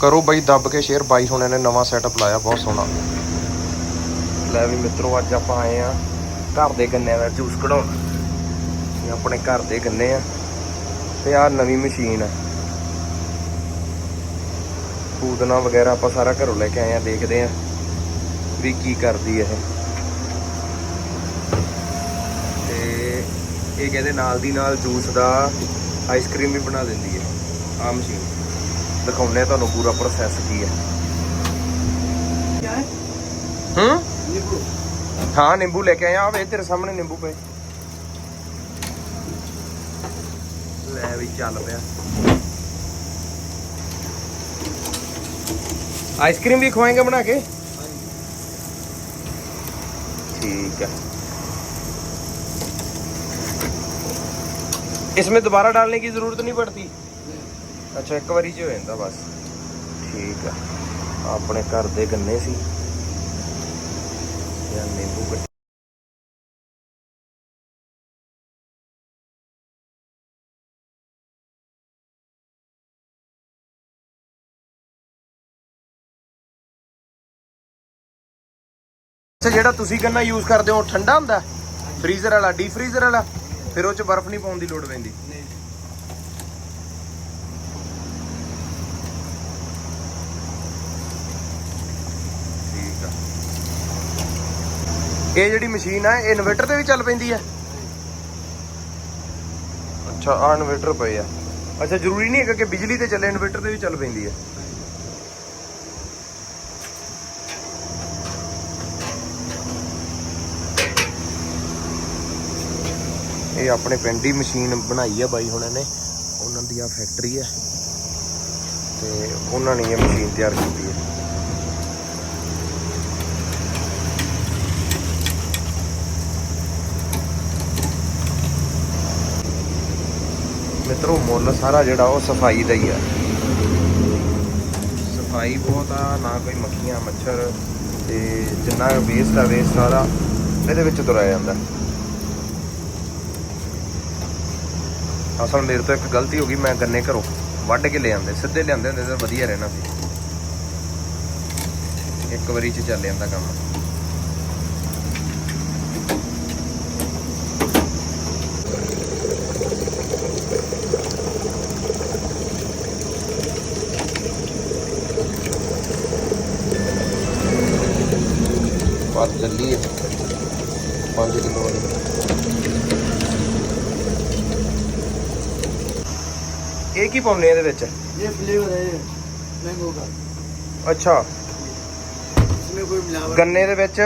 ਕਰੋ ਬਾਈ, ਦੱਬ ਕੇ ਸ਼ੇਅਰ ਬਾਈ ਹੁਣਾਂ ਨੇ, ਨਵਾਂ ਸੈਟਅਪ ਲਾਇਆ, ਬਹੁਤ ਸੋਹਣਾ। ਲੈ ਵੀ ਮਿੱਤਰੋ, ਅੱਜ ਆਪਾਂ ਆਏ ਆ ਘਰ ਦੇ ਗੰਨਿਆਂ ਦਾ ਜੂਸ ਕਢਾਉਣ। ਇਹ ਆਪਣੇ ਘਰ ਦੇ ਗੰਨੇ ਆ, ਤੇ ਆ ਨਵੀਂ ਮਸ਼ੀਨ ਆ। ਪੂਦਨਾ ਵਗੈਰਾ ਆਪਾਂ ਸਾਰਾ ਘਰੋਂ ਲੈ ਕੇ ਆਏ ਆ ਦੇਖਦੇ ਆ ਵੀ ਕੀ ਕਰਦੀ ਇਹ। ਤੇ ਇਹ ਕਹਿੰਦੇ ਨਾਲ ਦੀ ਨਾਲ ਜੂਸ ਦਾ ਆਈਸਕ੍ਰੀਮ ਵੀ ਬਣਾ ਦਿੰਦੀ ਹੈ ਆ ਮਸ਼ੀਨ। ਦਿਖਾਉਂਦੇ ਆ ਤੁਹਾਨੂੰ ਪੂਰਾ ਪ੍ਰੋਸੈਸ ਕੀ ਹੈ क्या है ਹੂੰ नींबू ਹਾਂ ਨਿੰਬੂ ਲੈ ਕੇ ਆਏ ਆ ਆਹ ਵੇ ਤੇਰੇ ਸਾਹਮਣੇ ਨਿੰਬੂ ਪਏ ਲੈ ਵੀ ਚੱਲ ਪਿਆ आइसक्रीम भी खवाएंगे बना के ठीक है इसमें दोबारा डालने की जरूरत नहीं पड़ती ਅੱਛਾ ਇੱਕ ਵਾਰੀ ਚ ਹੋ ਜਾਂਦਾ ਬਸ। ਠੀਕ ਆ। ਆਪਣੇ ਘਰ ਦੇ ਗੰਨੇ ਸੀ। ਯਾ ਨਿੰਬੂ ਅੱਛਾ ਜਿਹੜਾ ਤੁਸੀਂ ਗੰਨਾ ਯੂਜ਼ ਕਰਦੇ ਹੋ ਠੰਡਾ ਹੁੰਦਾ? ਫ੍ਰੀਜ਼ਰ ਵਾਲਾ ਡੀ ਫ੍ਰੀਜ਼ਰ ਵਾਲਾ? ਫਿਰ ਉਹ ਚ ਬਰਫ਼ ਨਹੀਂ ਪਾਉਣ ਦੀ ਲੋੜ ਪੈਂਦੀ नहीं ਠੀਕ ਆ ਇਹ ਜਿਹੜੀ ਮਸ਼ੀਨ ਆ, ਇਹ ਇਨਵਰਟਰ ਤੇ ਵੀ ਚੱਲ ਪੈਂਦੀ ਆ। ਅੱਛਾ ਆ ਇਨਵਰਟਰ ਪਏ ਆ। ਅੱਛਾ, ਜ਼ਰੂਰੀ ਨਹੀਂ ਹੈਗਾ ਕਿ ਬਿਜਲੀ ਤੇ ਚੱਲੇ, ਇਨਵਰਟਰ ਤੇ ਵੀ ਚੱਲ ਪੈਂਦੀ ਆ। ਇਹ ਆਪਣੇ ਪਿੰਡ ਹੀ ਮਸ਼ੀਨ ਬਣਾਈ ਆ ਬਾਈ ਹੁਣਾਂ ਨੇ। ਉਹਨਾਂ ਦੀ ਆ ਫੈਕਟਰੀ ਆ। ਤੇ ਉਹਨਾਂ ਨੇ ਇਹ ਮਸ਼ੀਨ ਤਿਆਰ ਕੀਤੀ ਹੈ ਮਿੱਤਰੋ, ਮੁੱਲ ਸਾਰਾ ਜਿਹੜਾ ਉਹ ਸਫ਼ਾਈ ਦਾ ਹੀ ਆ। ਸਫ਼ਾਈ ਬਹੁਤ ਆ, ਨਾ ਕੋਈ ਮੱਖੀਆਂ, ਮੱਛਰ, ਤੇ ਜਿੰਨਾ ਵੇਸਟ ਆ ਵੇਸਟ ਸਾਰਾ ਇਹਦੇ ਵਿੱਚ ਤੁਰਿਆ ਜਾਂਦਾ। ਅਸਲ ਮੇਰੇ ਤੋਂ ਇੱਕ ਗਲਤੀ ਹੋ ਗਈ, ਮੈਂ ਗੰਨੇ ਘਰੋਂ ਵੱਢ ਕੇ ਲੈ ਆਂਦੇ ਸਿੱਧੇ ਲਿਆਂਦੇ ਹੁੰਦੇ ਤਾਂ ਵਧੀਆ ਰਹਿਣਾ ਸੀ। ਇੱਕ ਵਾਰੀ ਚ ਚੱਲ ਜਾਂਦਾ ਕੰਮ। ਬਾਤ ਚੱਲੀ ਹੈ 5 ਕਿਲੋ ਵਾਲੀ ਇਹ ਕੀ ਪਾਉਣੇ ਇਹਦੇ ਵਿੱਚ ये फ्लेवर है मैंगो का ਅੱਛਾ इसमें कोई मिलावट ਗੰਨੇ ਦੇ ਵਿੱਚ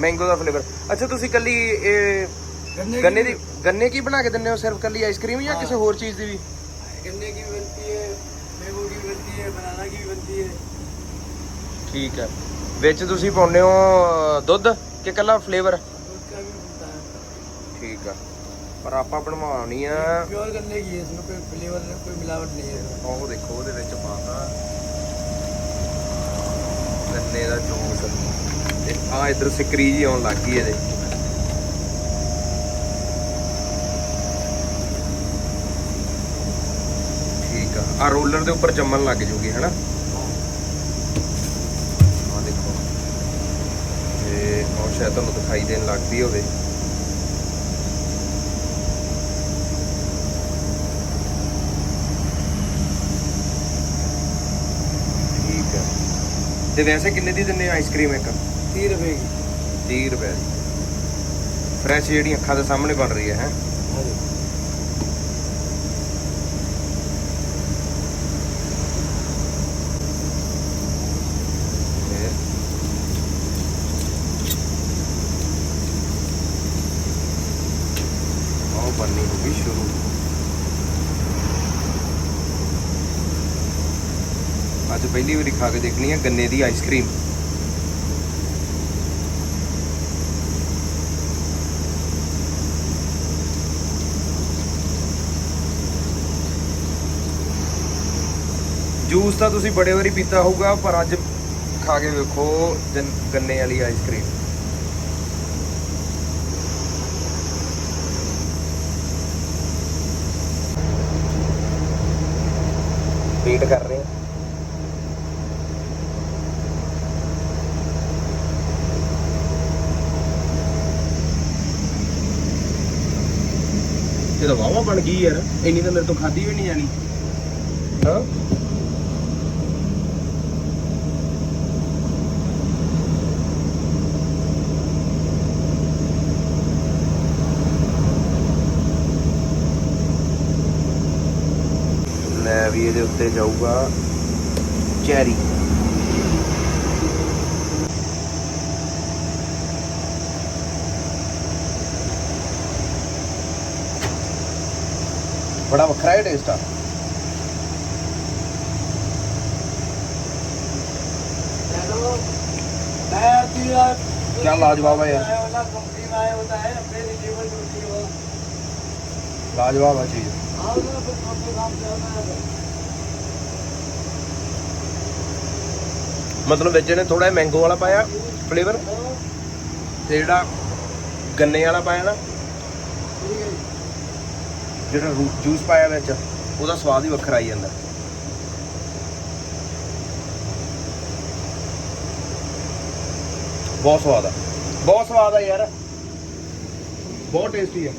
ਮੈਂਗੋ ਦਾ ਫਲੇਵਰ ਅੱਛਾ ਤੁਸੀਂ ਕੱਲੀ ਇਹ गन्ने ਗੰਨੇ ਦੀ ਗੰਨੇ ਕੀ ਬਣਾ ਕੇ ਦਿੰਦੇ ਹੋ ਸਿਰਫ ਕੱਲੀ ਆਈਸਕ੍ਰੀਮ ਜਾਂ ਹਾਂ। ਕਿਸੇ ਹੋਰ ਚੀਜ਼ ਦੀ ਵੀ गन्ने की भी बनती है मैंगो की भी बनती है बनाना की भी बनती है ਠੀਕ ਹੈ ਵਿੱਚ ਤੁਸੀਂ ਪਾਉਂਦੇ ਹੋ ਅ, ਦੁੱਧ ਕਿ ਕੱਲਾ ਫਲੇਵਰ दूध का भी बनता है ਠੀਕ ਆ ਪਰ ਆਪਾਂ ਬਣਵਾਉਣੀ ਆ प्योर गन्ने की है इसमें कोई फ्लेवर कोई मिलावट नहीं है ਉਹ ਦੇਖੋ ਉਹਦੇ ਵਿੱਚ ਪਾਤਾ ਗੰਨੇ ਦਾ ਜੂਸ ਤੇ ਆ ਇਧਰ ਸਿਕਰੀ ਜੀ ਆਉਣ ਲੱਗ ਗਈ ਇਹਦੇ ਠੀਕ ਆ ਆ ਰੋਲਰ ਦੇ ਉੱਪਰ ਜੰਮਣ ਲੱਗ ਜੂਗੀ ਹੈਨਾ ਸ਼ਾਇਦ ਤੁਹਾਨੂੰ ਦਿਖਾਈ ਦੇਣ ਲੱਗ ਪਈ ਹੋਵੇ। ਠੀਕ ਹੈ ਤੇ ਵੈਸੇ ਕਿੰਨੇ ਦੀ ਦਿੰਦੇ ਆਈਸਕ੍ਰੀਮ ਇੱਕ? 30 ਰੁਪਏ ਦੀ। 30 ਰੁਪਏ ਦੀ। ਫਰੈਸ਼ ਜਿਹੜੀ ਅੱਖਾਂ ਦੇ ਸਾਹਮਣੇ ਬਣ ਰਹੀ ਹੈ ਹੈ? ਹਾਂਜੀ। ਬਣਨੀ ਹੋ ਗਈ ਸ਼ੁਰੂ। ਅੱਜ ਪਹਿਲੀ ਵਾਰੀ ਖਾ ਕੇ ਦੇਖਣੀ ਹੈ ਗੰਨੇ ਦੀ ਆਈਸਕ੍ਰੀਮ ਜੂਸ ਤਾਂ ਤੁਸੀਂ ਬੜੇ ਵਾਰੀ ਪੀਤਾ ਹੋਊਗਾ, ਪਰ ਅੱਜ ਖਾ ਕੇ ਵੇਖੋ ਗੰਨੇ ਵਾਲੀ ਆਈਸਕ੍ਰੀਮ ਵੇਟ ਕਰ ਰਹੇ ਹਾਂ। ਇਹ ਤਾਂ ਵਾਵਾ ਬਣ ਗਈ ਯਾਰ। ਇੰਨੀ ਤਾਂ ਮੇਰੇ ਤੋਂ ਖਾਦੀ ਵੀ ਨਹੀਂ ਜਾਣੀ। ਹਾਂ। ਲੈ ਵੀ ਇਹਦੇ ਉੱਤੇ ਜਾਊਗਾ ਚੈਰੀ ਬੜਾ ਵੱਖਰਾ ਹੈ ਟੇਸਟ ਆ चलो मैं आती यार क्या लाजवाब है यार। आया वाला कंपनी में आया होता है अपने ਮਤਲਬ ਵਿੱਚ ਇਹਨੇ ਥੋੜਾ ਮੈਂਗੋ ਵਾਲਾ ਪਾਇਆ ਫਲੇਵਰ ਤੇ ਜਿਹੜਾ ਗੰਨੇ ਵਾਲਾ ਪਾਇਆ ਨਾ, ਜਿਹੜਾ ਰੂਟ ਜੂਸ ਪਾਇਆ ਵਿੱਚ, ਉਹਦਾ ਸਵਾਦ ਹੀ ਵੱਖਰਾ ਆਈ ਜਾਂਦਾ। ਬਹੁਤ ਸਵਾਦ ਆ। ਬਹੁਤ ਸਵਾਦ ਆ ਯਾਰ। ਬਹੁਤ ਟੇਸਟੀ ਆ।